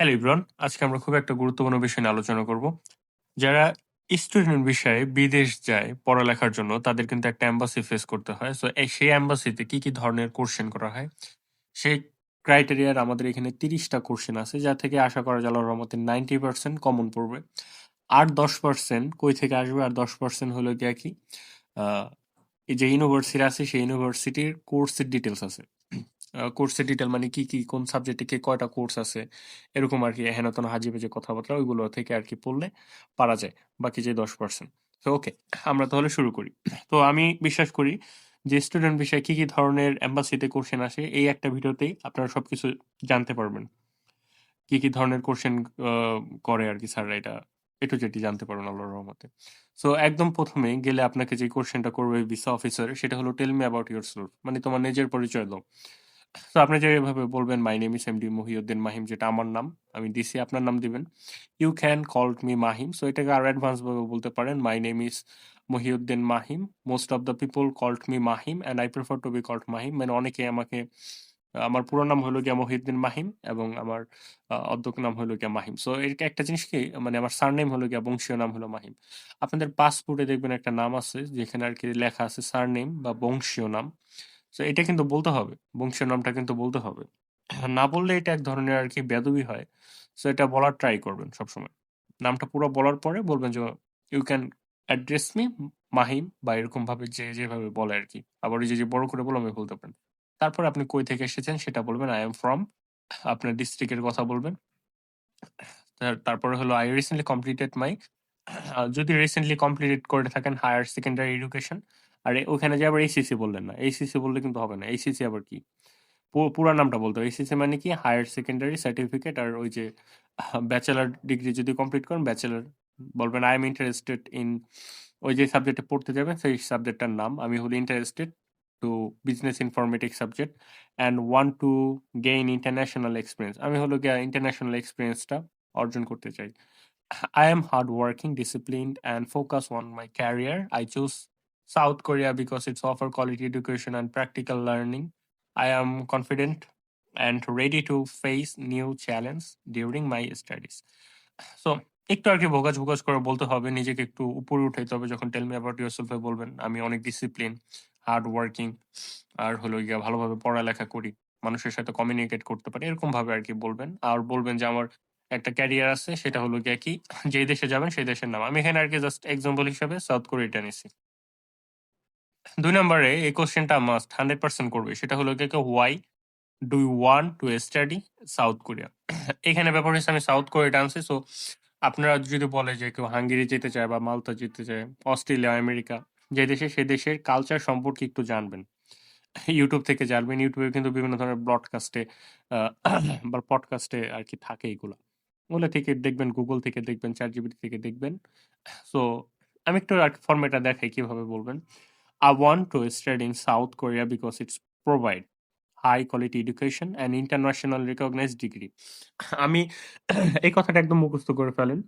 Hello Ibran আজকে আমরা খুব একটা গুরুত্বপূর্ণ বিষয় নিয়ে আলোচনা করব। যারা স্টুডেন্ট বিষয়ে বিদেশ যায় পড়ালেখার জন্য, তাদের কিন্তু একটা এম্বাসি ফেস করতে হয়। সো সেই এম্বাসিতে কি কি ধরনের কোশ্চেন করা হয়? সেই ক্রাইটেরিয়ার আমাদের এখানে তিরিশটা কোশ্চেন আছে, যা থেকে আশা করা যায় রহমতে নাইনটি পার্সেন্ট কমন পড়বে। আর দশ পার্সেন্ট কই থেকে আসবে? আর দশ পার্সেন্ট হলো গিয়া কি? যে ইউনিভার্সিটি আছে, সেই ইউনিভার্সিটির কোর্সের ডিটেলস আছে। কোর্সের ডিটেল মানে কি কি, কোন সাবজেক্টে কে কয়টা কোর্স আছে, এরকম আর কি হেন তেন হাজি বেজে কথাবার্তা ওইগুলো থেকে আর কি পড়লে পারা যায়, বাকি যে দশ পার্সেন্ট তো ওকে আমরা তাহলে শুরু করি। তো আমি বিশ্বাস করি যে স্টুডেন্ট বিষয়ে কি কি ধরনের এম্বাসিতে কোশ্চেন আসে, এই একটা ভিডিওতেই আপনারা সবকিছু জানতে পারবেন। কি কি ধরনের কোশ্চেন করে আর কি স্যাররা এটা একটু যেটি জানতে পারবেন আল্লাহর রহমতে। সো একদম প্রথমে গেলে আপনাকে যে কোশ্চেনটা করবে ভিসা অফিসার সেটা হলো টেল মি অ্যাবাউট ইউর মানে তোমার নিজের পরিচয় দাও। তো আপনি যেভাবে বলবেন my name is MD Mohiuddin Mahim যেটা আমার নাম, আমি দিছি, আপনার নাম দিবেন। You can call me Mahim so এটাকে আরও অ্যাডভান্স ভাবে বলতে পারেন my name is Mohiuddin Mahim most of the people called me Mahim and I prefer to be called Mahim মানে অনেকে আমাকে, আমার পুরো নাম হলো গিয়া মহিউদ্দিন মাহিম এবং আমার অধ্যক্ষ নাম হলো গিয়া মাহিম সো এটা একটা জিনিস কি মানে আমার সার নেম হলো গিয়া বংশীয় নাম হলো মাহিম আপনাদের পাসপোর্টে দেখবেন একটা নাম আছে, যেখানে আর কি লেখা আছে সার নেম বা বংশীয় নাম। সো এটা কিন্তু বলতে হবে। বংশীয় নামটা কিন্তু বলতে হবে। না বললে এটা এক ধরনের আর কি বেদবি হয়। সো এটা বলার ট্রাই করবেন সবসময়। নামটা পুরো বলার পরে বলবেন যে you can address me Mahim বা এরকম ভাবে যে যেভাবে বলে আর কি। আবার যে যে বড় করে বললাম বলতে পারেন তারপর আপনি কই থেকে এসেছেন সেটা বলবেন আই এম ফ্রম আপনার ডিস্ট্রিক্টের কথা বলবেন। তারপরে হলো আই রিসেন্টলি কমপ্লিটেড মাই যদি রিসেন্টলি কমপ্লিটেড করে থাকেন হায়ার সেকেন্ডারি এডুকেশন আর ওখানে যে আবার এইসিসি বললেন না এইসিসি বললে কিন্তু হবে না। এইসিসি আবার কি? পুরা নামটা বলতে হবে। এইসিসি মানে কি? হায়ার সেকেন্ডারি সার্টিফিকেট আর ওই যে ব্যাচেলার ডিগ্রি যদি কমপ্লিট করেন ব্যাচেলার বলবেন আই এম ইন্টারেস্টেড ইন ওই যে সাবজেক্টে পড়তে যাবেন সেই সাবজেক্টটার নাম। আমি হলো interested to business informatic subject and one to gain international experience আমি হলো গিয়ে ইন্টারন্যাশনাল এক্সপিরিয়েন্সটা অর্জন করতে চাই। I am hard working disciplined, and focus on my career I choose South Korea because it's offer quality education and practical learning. I am confident and ready to face new challenge during my studies. So, একটু আর কি ভোগাজ ভোগাজ করে বলতে হবে, নিজেকে একটু উপরে উঠাইতে হবে, যখন টেল মি অ্যাবাউট ইউরসেলফে বলবেন আমি অনেক ডিসিপ্লিন হার্ড ওয়ার্কিং আর হলো গিয়া ভালোভাবে পড়ালেখা করি, মানুষের সাথে কমিউনিকেট করতে পারি এরকম ভাবে আর কি বলবেন আর বলবেন যে আমার একটা ক্যারিয়ার আছে, সেটা হলো গিয়া কি, যেই দেশে যাবেন সেই দেশের নাম আমি এখানে আর কি জাস্ট এক্সাম্পল হিসাবে সাউথ কোরিয়াটা নিছি দুই নম্বরে এই কোশ্চেনটা মাস্ট হান্ড্রেড পার্সেন্ট করবে। সেটা হলো গিয়ে why do you want to study South Korea এখানে ব্যাপার হচ্ছে আমি সাউথ কোরিয়াটা আনছি সো আপনারা যদি বলে যে কেউ হাঙ্গেরি যেতে চায় বা মালতা যেতে চায় অস্ট্রেলিয়া আমেরিকা যে দেশে, সে দেশের কালচার সম্পর্কে একটু জানবেন। ইউটিউব থেকে জানবেন। ইউটিউবে কিন্তু বিভিন্ন ধরনের ব্রডকাস্টে বা পডকাস্টে আর কি থাকে এগুলো। ওগুলো থেকে দেখবেন গুগল থেকে দেখবেন চ্যাট জিবিটি থেকে দেখবেন। সো আমি একটু আর ফর্মেটটা দেখাই, কীভাবে বলবেন? I want to study in South Korea because it's provide high quality education and international recognise degree আমি এই কথাটা একদম মুখস্থ করে ফেলেন।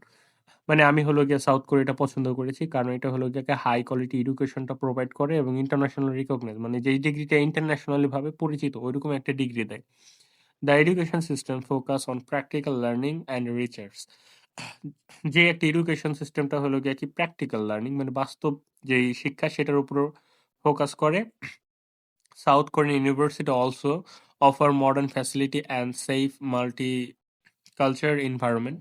মানে আমি হলো গিয়ে সাউথ কোরিয়াটা পছন্দ করেছি কারণ এটা হলো গিয়ে হাই কোয়ালিটি এডুকেশনটা প্রোভাইড করে এবং ইন্টারন্যাশনাল রিকগনাইজ মানে যেই ডিগ্রিটা ইন্টারন্যাশনালি ভাবে পরিচিত, ওইরকম একটা ডিগ্রি দেয়। The education system focus on practical learning and research যে একটা এডুকেশন সিস্টেমটা হলো গিয়ে কি প্র্যাকটিক্যাল লার্নিং মানে বাস্তব যেই শিক্ষা সেটার উপর ফোকাস করে। South Korean university also offer modern facility and safe multi culture environment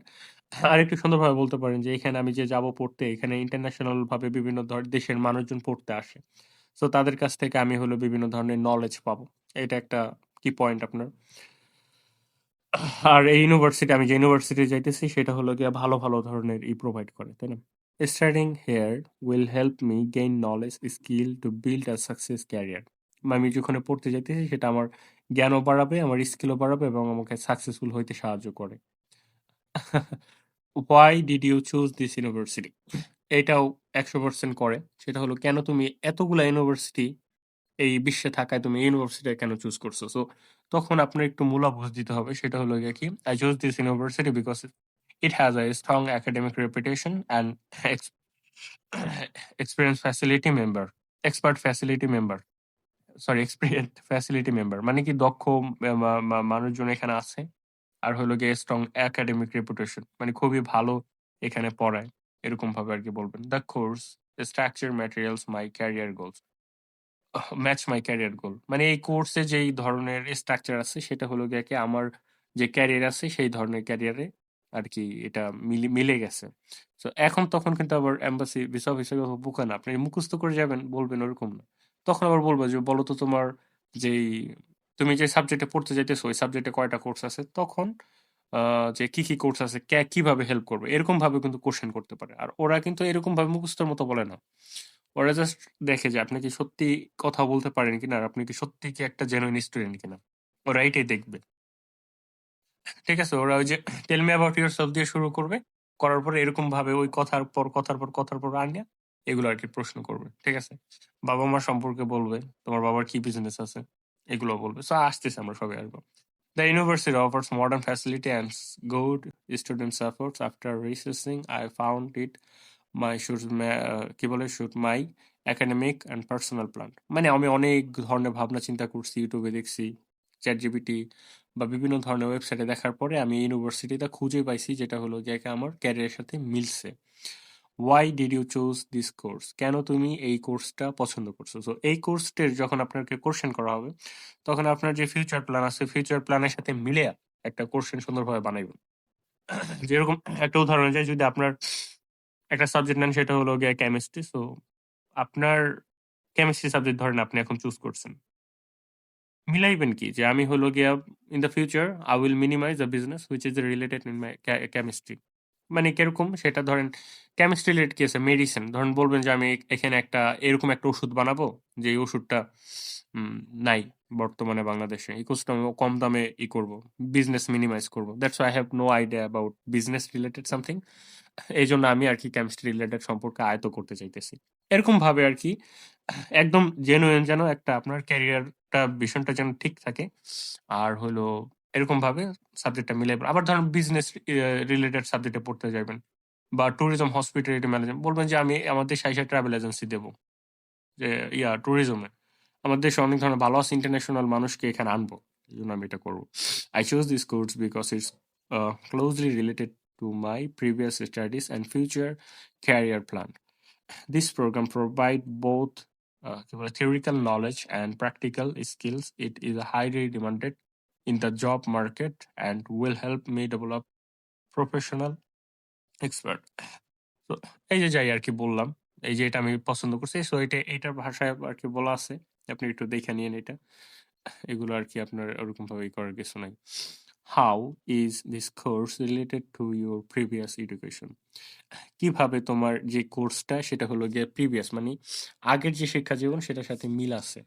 আর একটু সুন্দরভাবে বলতে পারেন যে এখানে আমি যে যাব পড়তে, এখানে ইন্টারন্যাশনাল ভাবে বিভিন্ন দেশের মানুষজন পড়তে আসে। সো তাদের কাছ থেকে আমি হলো বিভিন্ন ধরনের নলেজ পাবো। এটা একটা কি পয়েন্ট আপনার। আর এই ইউনিভার্সিটি আমি যে ইউনিভার্সিটি যাইতেছি, সেটা হলো গিয়ে ভালো ভালো ধরনের ই প্রোভাইড করে, তাই না? Starting here will help me gain knowledge skill to build a success career আমি যেখানে পড়তে যাইতেছি, সেটা আমার জ্ঞানও বাড়াবে, আমার স্কিলও বাড়াবে এবং আমাকে সাকসেসফুল হইতে সাহায্য করে। Why did you choose this university এটাও একশো পার্সেন্ট করে। সেটা হলো, কেন তুমি এতগুলা ইউনিভার্সিটি এই বিশ্বে থাকায় তুমি ইউনিভার্সিটি কেন চুজ করছ? সো তখন আপনার একটু মূলাবোধ দিতে হবে, সেটা হলো গিয়ে কি I choose this university because it has a strong academic reputation and experience facility member expert facility member sorry experience facility member মানে কি দক্ষ মানুষজন এখানে আছে, আর হলো গিয়ে স্ট্রং একাডেমিক রেপুটেশন মানে খুবই ভালো এখানে পড়ায় এরকম ভাবে আর কি বলবেন। The course structure materials my career goals match my career goal মানে এই কোর্সে যেই ধরনের স্ট্রাকচার আছে, সেটা হলো গিয়ে আমার যে ক্যারিয়ার আছে, সেই ধরনের ক্যারিয়ারে আর কি এটা মিলে মিলে গেছে। তো এখন তখন কিন্তু আবার এম্বাসি ভিসা অফিসের বোকা না, আপনি মুখস্থ করে যাবেন, বলবেন ওরকম না। তখন আবার বলব যে, বলো তো তোমার যেই, তুমি যে সাবজেক্টে পড়তে যাইতেছো, ওই সাবজেক্টে কয়টা কোর্স আছে? তখন যে কি কি কোর্স আছে কীভাবে হেল্প করবে এরকম ভাবে কিন্তু কোশ্চেন করতে পারে। আর ওরা কিন্তু এরকম ভাবে মুখস্থের মতো বলে না। ওরা জাস্ট দেখে যে আপনি কি সত্যি কথা বলতে পারেন কিনা আর আপনি কি সত্যি কি একটা জেনুইন স্টুডেন্ট কিনা ওরা এইটাই দেখবে। ঠিক আছে ওরা ওই যে টেল মি অ্যাবাউট ইউর দিয়ে শুরু করবে করার পরে এরকম ভাবে ওই কথার পর কথার পর কথার পর আনিয়া এগুলো আর কি প্রশ্ন করবে ঠিক আছে? বাবা মা সম্পর্কে বলবে তোমার বাবার কি বিজনেস আছে এগুলো বলবে। সো আসতেছে আমরা সবাই আসব। University offers modern facility and s- good student supports. After researching, I found it should ma- uh, কি বলে should my academic and personal plan মানে আমি অনেক ধরনের ভাবনা চিন্তা করছি ইউটিউবে দেখছি চ্যাট জিপিটি বা বিভিন্ন ধরনের ওয়েবসাইটে দেখার পরে আমি ইউনিভার্সিটিটা খুঁজে পাইছি যেটা হলো যে আমার ক্যারিয়ারের সাথে মিলছে। Why did you choose this course কেন তুমি এই কোর্সটা পছন্দ করছ? সো এই কোর্সটির যখন আপনাকে কোশ্চেন করা হবে তখন আপনার যে ফিউচার প্ল্যান আছে ফিউচার প্ল্যানের সাথে মিলে একটা কোশ্চেন সুন্দরভাবে বানাইবেন। যেরকম একটা উদাহরণ যায় যদি আপনার একটা সাবজেক্ট নেন, সেটা হলো গিয়ে কেমিস্ট্রি সো আপনার কেমিস্ট্রি সাবজেক্ট ধরেন আপনি এখন চুজ করছেন। মিলাইবেন কি? যে আমি হলো গিয়া in the future I will minimise the business which is related in my chemistry মানে কীরকম? সেটা ধরেন কেমিস্ট্রি রিলেটেড কি আছে? মেডিসিন ধরেন বলবেন যে আমি এখানে একটা, এরকম একটা ওষুধ বানাবো, যে এই ওষুধটা নাই বর্তমানে বাংলাদেশে। এই কোর্সটা কম দামে ই করব বিজনেস মিনিমাইজ করব। That's I have no idea about business related something এই জন্য আমি আর কি কেমিস্ট্রি রিলেটেড সম্পর্কে আয়ত্ত করতে চাইতেছি। এরকম ভাবে আর কি, একদম জেনুইন যেন একটা আপনার ক্যারিয়ারটা ভীষণটা যেন ঠিক থাকে। আর হলো এরকম ভাবে সাবজেক্টটা মিলে আবার ধরেন বিজনেস রিলেটেড সাবজেক্টে পড়তে যাবেন বা ট্যুরিজম হসপিটালিটি ম্যানেজমেন্ট বলবেন যে আমি আমাদের সাইসা ট্রাভেল এজেন্সি দেবো। যে, ইয়া ট্যুরিজমে আমাদের দেশে অনেক ধরনের ভালো আছে ইন্টারন্যাশনাল মানুষকে এখানে আনব। এই জন্য আমি এটা করব। I choose this course because it's closely related to my previous studies and future career plan This program provide both uh, theoretical knowledge and practical skills. It is highly demanded in the job market and will help me develop professional expert. তো এই যে যাই আর কি বললাম এই যে এটা আমি পছন্দ করছি সো এটা এইটার ভাষায় আর কি বলা আছে আপনি একটু দেখে নিন এটা এগুলো আর কি আপনার ওরকম ভাবে করার কিছু নাই how is this course related to your previous education কীভাবে তোমার যে কোর্সটা সেটা হলো গিয়ে প্রিভিয়াস মানে আগের যে শিক্ষা জীবন, সেটার সাথে মিল আছে।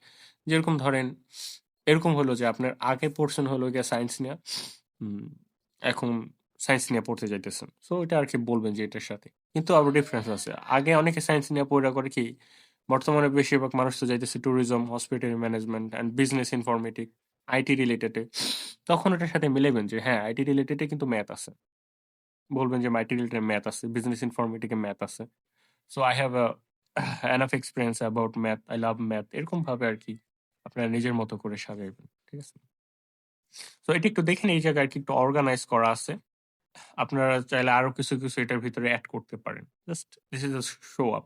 যেরকম ধরেন, এরকম হলো যে আপনার আগে পড়ছেন হলো গিয়ে সায়েন্স নিয়ে এখন সায়েন্স নিয়ে পড়তে যাইতেছেন। সো এটা আর কি বলবেন যে এটার সাথে। কিন্তু আবার ডিফারেন্স আছে। আগে অনেকে সায়েন্স নিয়ে পড়া করে কি, বর্তমানে বেশিরভাগ মানুষ তো যাইতেছে tourism hospital management and business informatic IT রিলেটেডে তখন ওটার সাথে মিলাবেন যে হ্যাঁ আইটি রিলেটেডে কিন্তু ম্যাথ আছে। বলবেন যে, আইটি রিলেটেড ম্যাথ আছে, বিজনেস ইনফরমেটিকে ম্যাথ আছে। So I have enough experience about math I love math, এরকম ভাবে আর কি আপনারা নিজের মতো করে সাজাইবেন, ঠিক আছে? তো এটা একটু দেখেন, এই জায়গায় কি একটু অর্গানাইজ করা আছে। আপনারা চাইলে আরও কিছু কিছু এটার ভিতরে অ্যাড করতে পারেন। Just this is show up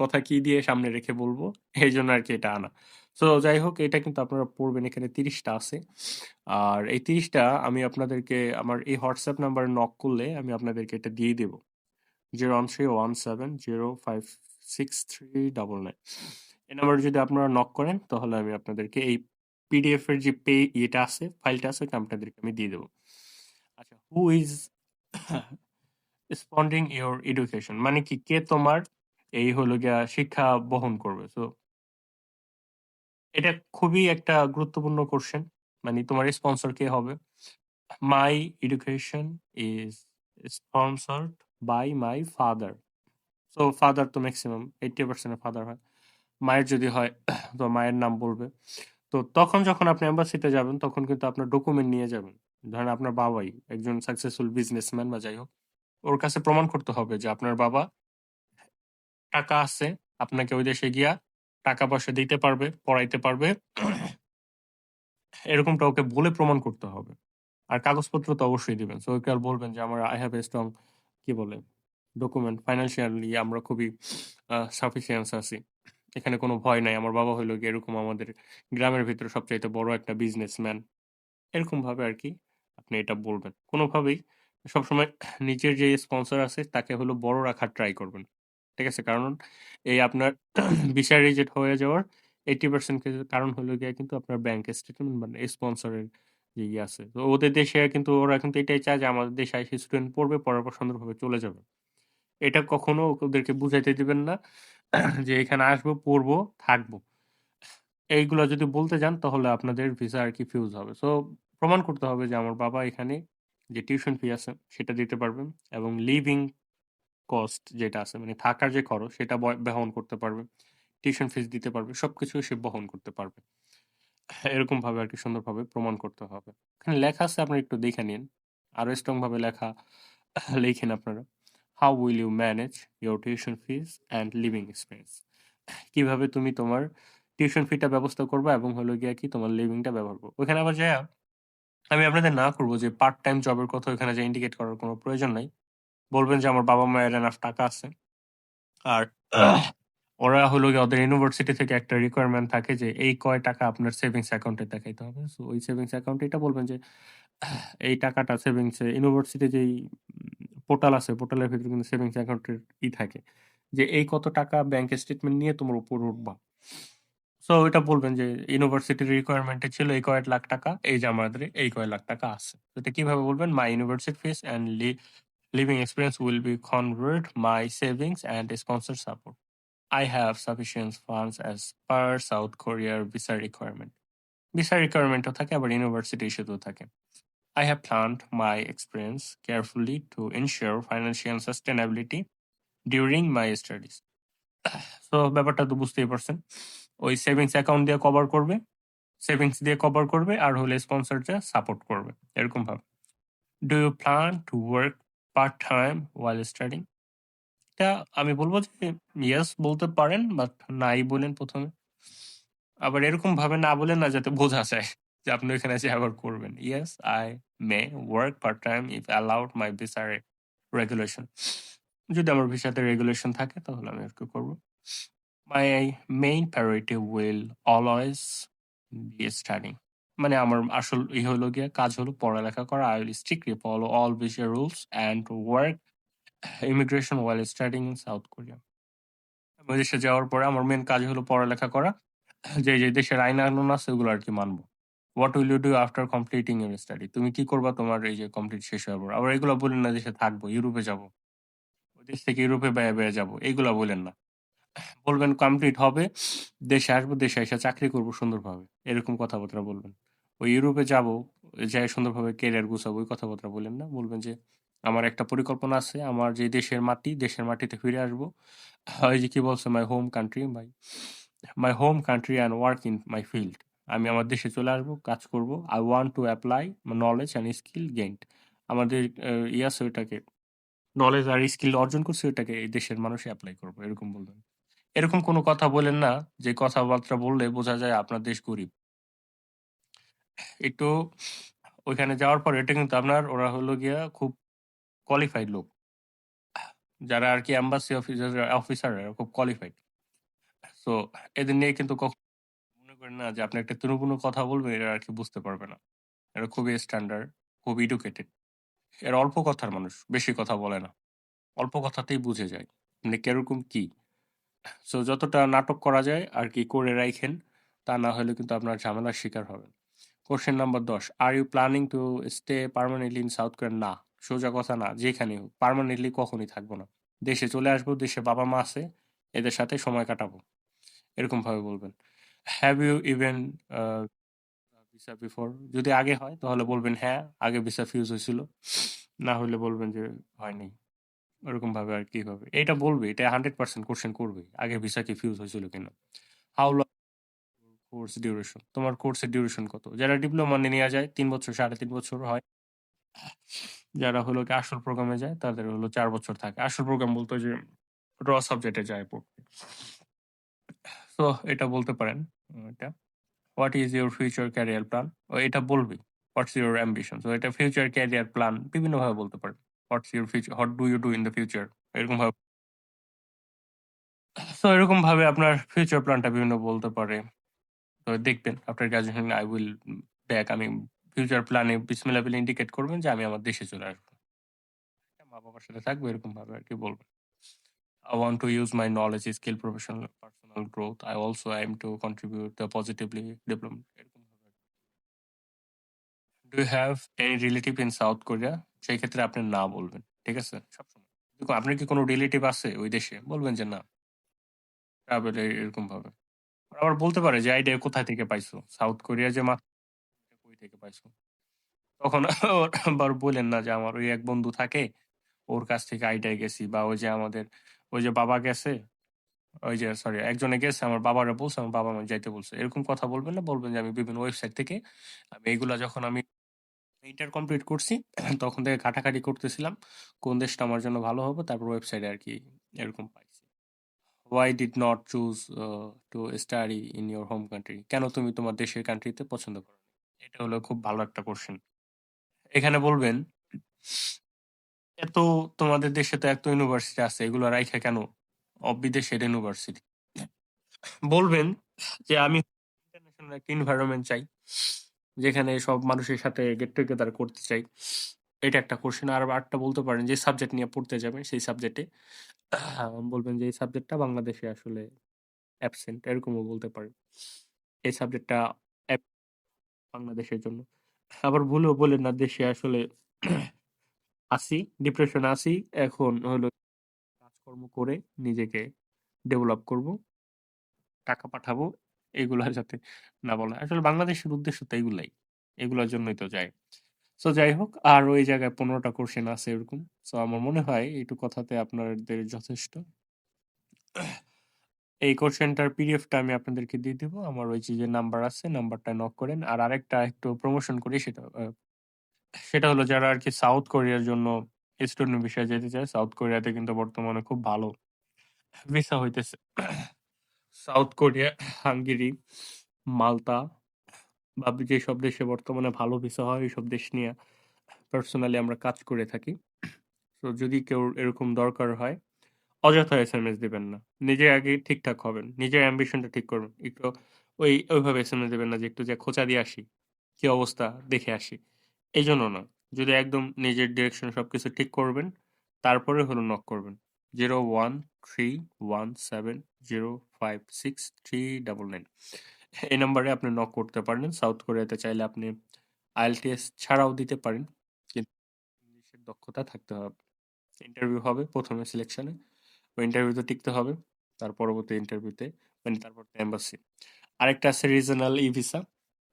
কথা কি দিয়ে সামনে রেখে বলব? এই জন্য আর কি এটা আনা। তো যাই হোক এটা কিন্তু আপনারা পড়বেন, এখানে তিরিশটা আছে। আর এই তিরিশটা আমি আপনাদেরকে, আমার এই হোয়াটসঅ্যাপ নাম্বারে নক করলে আমি আপনাদেরকে এটা দিয়ে দেব। Zero one three one seven zero five six three double nine. এই নাম্বারে যদি আপনারা নক করেন, তাহলে আমি আপনাদেরকে এই পিডিএফ এর যে পে ইয়েটা আছে, ফাইলটা আছে ওটা আপনাদেরকে আমি দিয়ে দেবো। আচ্ছা who is spending your education মানে কি, কে তোমার এই হলো গিয়া শিক্ষা বহন করবে? তো এটা খুবই একটা গুরুত্বপূর্ণ কোশ্চেন মানে তোমার স্পন্সর কে হবে? My education is sponsored by my father so father তো ম্যাক্সিমাম এইটি পার্সেন্ট ফাদার হয়। মায়ের যদি হয়, তো মায়ের নাম বলবে। তো তখন যখন আপনি এম্বাসিতে যাবেন, তখন কিন্তু আপনার ডকুমেন্ট নিয়ে যাবেন। ধরেন আপনার বাবাই একজন সাকসেসফুল বিজনেসম্যান বা যাই হোক, ওর কাছে প্রমাণ করতে হবে যে আপনার বাবা টাকা আছে, আপনাকে ওই দেশে গিয়া টাকা পয়সা দিতে পারবে, পড়াইতে পারবে, এরকমটা ওকে বলে প্রমাণ করতে হবে আর কাগজপত্র তো অবশ্যই দিবেন। সো ওকে আর বলবেন যে, আমার আই হ্যাভ এ স্ট্রং কি বলে ডকুমেন্ট ফাইন্যান্সিয়ালি আমরা খুবই সাফিসিয়েন্স আছি। এখানে কোনো ভয় নাই। আমার বাবা হইল গিয়ে এরকম আমাদের গ্রামের ভিতরে সবচাইতে বড় একটা বিজনেসম্যান। এরকমভাবে আরকি আপনি এটা বলবেন। কোনোভাবেই সবসময় নিজের যে স্পন্সর আছে, তাকে হলো বড় রাখার ট্রাই করবেন। ঠিক আছে? কারণ এই আপনার ভিসা রিজেক্ট হয়ে যাওয়ার এইটি পার্সেন্ট কারণ হলো গিয়ে কিন্তু আপনার ব্যাংক স্টেটমেন্ট মানে স্পন্সরের যে ইয়ে আছে। তো ওদের দেশে কিন্তু ওরা কিন্তু এটাই চায় যে আমাদের দেশে আইসা স্টুডেন্ট পড়বে, পড়ার পর সুন্দরভাবে চলে যাবে। এটা কখনো ওদেরকে বুঝাইতে দিবেন না যে এখানে আসব, পড়ব, থাকব। এইগুলা যদি বলতে যান তাহলে আপনাদের ভিসা আর কি ফিউজ হবে। সো প্রমাণ করতে হবে যে আমার বাবা এখানে যে টিউশন ফি আছে সেটা দিতে পারবেন এবং লিভিং কস্ট যেটা আছে মানে থাকার যে খরচ, সেটা বহন করতে পারবে। টিউশন ফিস দিতে পারবে। সবকিছু সে বহন করতে পারবে। এরকম এরকমভাবে আরকি সুন্দরভাবে প্রমাণ করতে হবে। এখানে লেখা আছে, আপনারা একটু দেখে নিন। আরও স্ট্রং ভাবে লেখা লিখেন আপনারা। How will you manage your tuition fees and living expense? কীভাবে তুমি তোমার টিউশন ফিটা ব্যবস্থা করবা এবং হলো গিয়ে কি তোমার লিভিংটা ব্যবহার করবা। ওইখানে আবার যাইয়া আমি আপনাদের না করব যে পার্ট টাইম জবের কথা ওইখানে যেয়ে ইন্ডিকেট করার কোনো প্রয়োজন নাই। বলবেন যে আমার বাবা-মায়ের এনাফ টাকা আছে। আর ওরা হলো গিয়ে ওদের ইউনিভার্সিটি থেকে একটা রিকোয়ারমেন্ট থাকে যে এই কয় টাকা আপনার সেভিংস অ্যাকাউন্টে দেখাইতে হবে। সো ওই সেভিংস অ্যাকাউন্টে এটা বলবেন যে এই টাকাটা সেভিংসে ইউনিভার্সিটি যেই পোর্টাল আছে পোর্টালের ভিতরে কিন্তু সেভিংস অ্যাকাউন্টের ই থাকে। যে এই কত টাকা ব্যাংক স্টেটমেন্ট নিয়ে তোমার উপর উঠবা। সো ওইটা বলবেন যে ইউনিভার্সিটির রিকোয়ারমেন্ট ছিল এই কয়েক লাখ টাকা, এই যে আমাদের এই কয় লাখ টাকা আছে। এটা কীভাবে বলবেন? My university fees and living experience will be convert my savings and sponsor support. I have sufficient funds as per South Korea visa requirement. Visa রিকোয়ারমেন্টও থাকে আবার ইউনিভার্সিটি ইস্যুতেও থাকে। I have planned my experience carefully to ensure financial sustainability during my studies. So ব্যাপারটা তো বুঝতেই পারছেন। ওই savings account দিয়ে cover করবে, সেভিংস দিয়ে কভার করবে আর হলে স্পন্সরটা সাপোর্ট করবে। এরকম ভাবে। Do you plan to work part time while studying? এটা আমি বলব যে ইয়েস বলতে পারেন বাট নাই বলেন প্রথমে আবার এরকম ভাবে না বলেন না যাতে বোঝা যায় যে আপনি ওইখানে এসে আবার করবেন। Yes, I may work part time if allowed my visa re regulation. যদি আমার ভিসাতে রেগুলেশন থাকে তাহলে আমি আরকি করব my main priority will always be studying. মানে আমার আসল ই হলো গিয়ে কাজ হলো পড়ালেখা করা। I will strictly follow all visa rules and work immigration while studying in South Korea. ওই দেশে যাওয়ার পরে আমার মেইন কাজ হলো পড়ালেখা করা। যে, যে দেশের আইন কানুন আছে ওগুলো আরকি মানব। What will you do after completing your study? তুমি কি করবা তোমার এই যে কমপ্লিট শেষ হওয়ার পর? আবার এগুলো বলেন না দেশে থাকব, ইউরোপে যাব। দেশ থেকে ইউরোপে বেয়ে, বেয়ে যাব। এগুলা বলেন না। বলবেন কমপ্লিট হবে, দেশে আসব, দেশে এসে চাকরি করব সুন্দরভাবে। এরকম কথাবার্তা বলবেন। ওই ইউরোপে যাব যাই সুন্দরভাবে ক্যারিয়ার গুছাবো ওই কথাবার্তা বলেন না। বলবেন যে আমার একটা পরিকল্পনা আছে। আমার যে দেশের মাটি, দেশের মাটিতে ফিরে আসব। ওই যে কি বলছে my home country my my home country and work in my field. আমি আমার দেশে চলে আসব, কাজ করব। I want to apply knowledge and skill gained. আমাদের আ ই আছে ওইটাকে নলেজ আর স্কিল অর্জন করছে ওইটাকে এই দেশের মানুষে অ্যাপ্লাই করব এরকম বলবেন। এরকম কোনো কথা বলেন না যে কথাবার্তা বললে বোঝা যায় আপনার দেশ গরিব। একটু ওইখানে যাওয়ার পর এটা কিন্তু আপনার ওরা হলো গিয়া খুব কোয়ালিফাইড লোক। যারা আরকি এম্বাসি অফিসার অফিসাররা খুব কোয়ালিফাইড। সো এদের নিয়ে কিন্তু কখনো মনে করেন না যে আপনি একটা তৃণমূল কথা বলবেন এরা আরকি বুঝতে পারবে না। এরা খুবই স্ট্যান্ডার্ড, খুব এডুকেটেড। এরা অল্প কথার মানুষ, বেশি কথা বলে না। অল্প কথাতেই বুঝে যায়। মানে কীরকম কি। সো যতটা নাটক করা যায় আরকি করে রাইখেন। তা না হলে কিন্তু আপনার ঝামেলার শিকার হবেন। Question number ১০ are you planning to stay permanently in South Korea? না। সোজা কথা না। যেখানে হোক। পার্মানেন্টলি কখনোই থাকব না। দেশে চলে আসব, দেশে বাবা-মা আছে। এদের সাথে সময় কাটাবো। এরকমভাবে বলবেন। Have you even visa before? যদি আগে হয় তাহলে বলবেন হ্যাঁ, আগে ভিসা ফিউজ হয়েছিল না হলে বলবেন যে হয়নি নাই। ওরকমভাবে আর কি হবে। এটা বলবে, এটা 100% কোয়েশ্চেন করবে। আগে ভিসা কি ফিউজ হয়েছিল কিনা? How long course duration? তোমার কোর্সের ডিউরেশন কত? যারা ডিপ্লোমা নিয়ে যায় তিন বছর, ৩.৫ বছর হয়। যারা হলো গিয়ে আসল প্রোগ্রামে যায় তাদের হলো চার বছর থাকে। আসল প্রোগ্রাম বলতে যে র সাবজেক্টে যায় পড়তে। সো এটা বলতে পারেন। এটা। What is your future career plan? ও এটা বলবে। হোয়াটস ইউর অ্যাম্বিশন সো এটা ফিউচার ক্যারিয়ার প্ল্যান বিভিন্নভাবে বলতে পারেন what's your future what do you do in the future এরকম ভাবে তো এরকম ভাবে আপনার ফিউচার প্ল্যানটা বিভিন্ন বলতে পারে তো দেখবেন after graduation I will back আমি ফিউচার প্ল্যানে বিসমিল্লাহ বলে ইন্ডিকেট করবেন যে আমি আমার দেশে চলে আসব। মা বাবার সাথে থাকব এরকম ভাবে আর কি বলবেন I want to use my knowledge, skill, professional, personal growth. I also aim to contribute the positively development. Do you have any relative in South Korea? সেই ক্ষেত্রে আপনি না বলবেন ঠিক আছে? সবসময়। আপনার কি কোনো রিলেটিভ আছে ওই দেশে? বলবেন যে না। ট্রাভেল এরকম ভাবে। আবার বলতে পারে যে আইডিয়া কোথায় থেকে পাইছো? সাউথ কোরিয়া যে মাত্র কই থেকে পাইছো? তখন আবার বলেন না যে, আমার ওই এক বন্ধু থাকে, ওর কাছ থেকে আইডিয়া গেছি বা ওই যে আমাদের, ওই যে বাবা গেছে, ওই যে সরি একজনে গেছে, আমার বাবারা বলছে, আমার বাবা আমার যাইতে বলছে। এরকম কথা বলবেন না, বলবেন যে, আমি বিভিন্ন ওয়েবসাইট থেকে, আমি এইগুলা যখন আমি ইন্টার কমপ্লিট করছি, তখন থেকে ঘাটাঘাটি করতেছিলাম, কোন দেশটা আমার জন্য ভালো হবে, তারপর ওয়েবসাইটে আর কি এরকম পাইছি why did not choose to study in your home country কেন তুমি তোমার দেশের কান্ট্রিতে পছন্দ করো এটা হলো খুব ভালো একটা কোশ্চেন এখানে বলবেন, এত তোমাদের দেশে তো এত ইউনিভার্সিটি আছে, এগুলো রাইখা কেন? বিদেশের ইউনিভার্সিটি বলবেন যে আমি ইন্টারন্যাশনাল একটা এনভায়রনমেন্ট চাই, যেখানে সব মানুষের সাথে গেট টুগেদার করতে চাই। এটা একটা কোশ্চেন আর আরেকটা বলতে পারেন যে সাবজেক্ট নিয়ে পড়তে যাবেন, সেই সাবজেক্টে বলবেন যে এই সাবজেক্টটা বাংলাদেশে আসলে অ্যাবসেন্ট এরকমও বলতে পারেন। এই সাবজেক্টটা বাংলাদেশের জন্য। আবার ভুলেও বলেন না, দেশে আসলে আসি ডিপ্রেশন আসি এখন হলো কাজকর্ম করে নিজেকে ডেভেলপ করব, টাকা পাঠাবো, এগুলা যাতে না বলা আসলে বাংলাদেশের উদ্দেশ্য তো এগুলাই। এগুলোর জন্যই তো যায়। সো যাই হোক আর ওই জায়গায় পনেরোটা কোশ্চেন আছে এরকম। সো আমার মনে হয় এইটু কথাতে আপনাদের যথেষ্ট। এই কোশ্চেনটার পিডিএফটা আমি আপনাদেরকে দিয়ে দিব। আমার ওই যে নাম্বার আছে নাম্বারটা নক করেন। আর আরেকটা একটু প্রমোশন করি, সেটা সেটা হলো যারা আর কি সাউথ কোরিয়ার জন্য স্টুডেন্ট বিষয়ে যেতে চায় সাউথ কোরিয়াতে কিন্তু বর্তমানে খুব ভালো ভিসা হইতেছে। সাউথ কোরিয়া হাঙ্গেরি মালতা বা যেসব দেশে বর্তমানে ভালো ভিসা হয় এইসব দেশ নিয়ে পার্সোনালি আমরা কাজ করে থাকি। তো যদি কেউ এরকম দরকার হয়, অযথা এস এম এস দিবেন না। নিজে আগে ঠিকঠাক হবেন, নিজের অ্যাম্বিশনটা ঠিক করবেন। একটু ওই, ওইভাবে এস এম এস দেবেন না যে, একটু যে, খোঁচা দিয়ে আসি, কি অবস্থা, দেখে আসি। এই জন্য না যদি একদম নিজের ডিরেকশন সবকিছু ঠিক করবেন, তারপরে হলো নক করবেন। Zero one three one seven zero five six three double nine এই নাম্বারে আপনি নক করতে পারেন। সাউথ কোরিয়াতে চাইলে আপনি আইএলটিএস ছাড়াও দিতে পারেন। কিন্তু ইংলিশের দক্ষতা থাকতে হবে। ইন্টারভিউ হবে প্রথমে সিলেকশনে ওই ইন্টারভিউতে টিকতে হবে। তার পরবর্তী ইন্টারভিউতে মানে তারপর এম্বাসি আরেকটা আছে রিজনাল ই ভিসা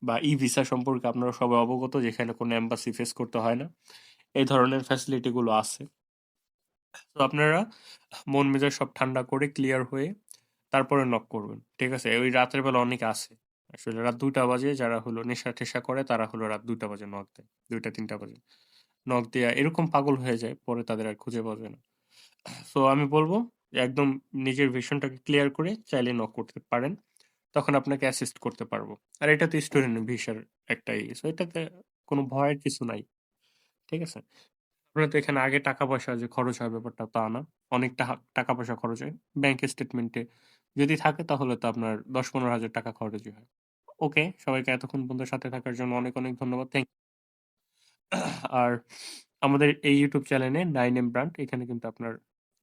বা ই ভিসা সম্পর্কে আপনারা সবাই অবগত, যেখানে কোনো এম্বাসি ফেস করতে হয় না। এই ধরনের ফ্যাসিলিটিগুলো আছে। তো আপনারা মন মেজাজ সব ঠান্ডা করে ক্লিয়ার হয়ে তারপরে নক করবেন। ঠিক আছে? ওই রাতের বেলা অনেকে আছে। আসলে রাত দুইটা বাজে, যারা হলো নেশা টেশা করে, তারা হলো রাত দুইটা বাজে নক দেয়। দুইটা, তিনটা বাজে। নক দেয়া এরকম পাগল হয়ে যায়, পরে তাদের আর খুঁজে পাবে না। সো আমি বলব, একদম নিজের ভিশনটাকে ক্লিয়ার করে চাইলে নক করতে পারেন। তখন আপনাকে অ্যাসিস্ট করতে পারব। আর এটা তো স্টুডেন্ট ভিসার একটাই। সো এটাতে কোনো ভয়ের কিছু নাই। ঠিক আছে? আপনার তো এখানে আগে টাকা পয়সা যে খরচ হয় ব্যাপারটা তা না। অনেক টাকা টাকা পয়সা খরচ হয়। ব্যাংকের স্টেটমেন্টে যদি থাকে তাহলে তো আপনার দশ পনেরো হাজার টাকা খরচই হয়। ওকে, সবাইকে এতক্ষণ পর্যন্ত সাথে থাকার জন্য অনেক অনেক ধন্যবাদ। থ্যাংক আর আমাদের এই ইউটিউব চ্যানেলে নাইন এম ব্র্যান্ড এখানে কিন্তু আপনার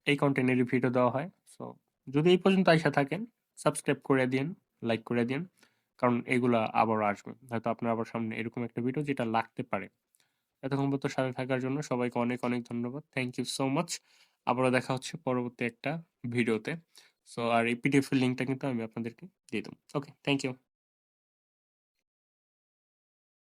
এই কন্টেন্টের ভিডিও দেওয়া হয়। সো, যদি এই পর্যন্ত আইসা থাকেন, সাবস্ক্রাইব করে দিন লাইক করে দিন কারণ এগুলা আবার আসবে। হয়তো আপনার আবার সামনে এরকম একটা ভিডিও যেটা লাগতে পারে। এতক্ষণ পর্যন্ত সাথে থাকার জন্য সবাইকে অনেক অনেক ধন্যবাদ। Thank you so much. আবারও দেখা হচ্ছে পরবর্তী একটা ভিডিওতে। সো আর এই পিডিএফ লিঙ্কটা কিন্তু আমি আপনাদেরকে দিয়ে দেবো। Okay thank you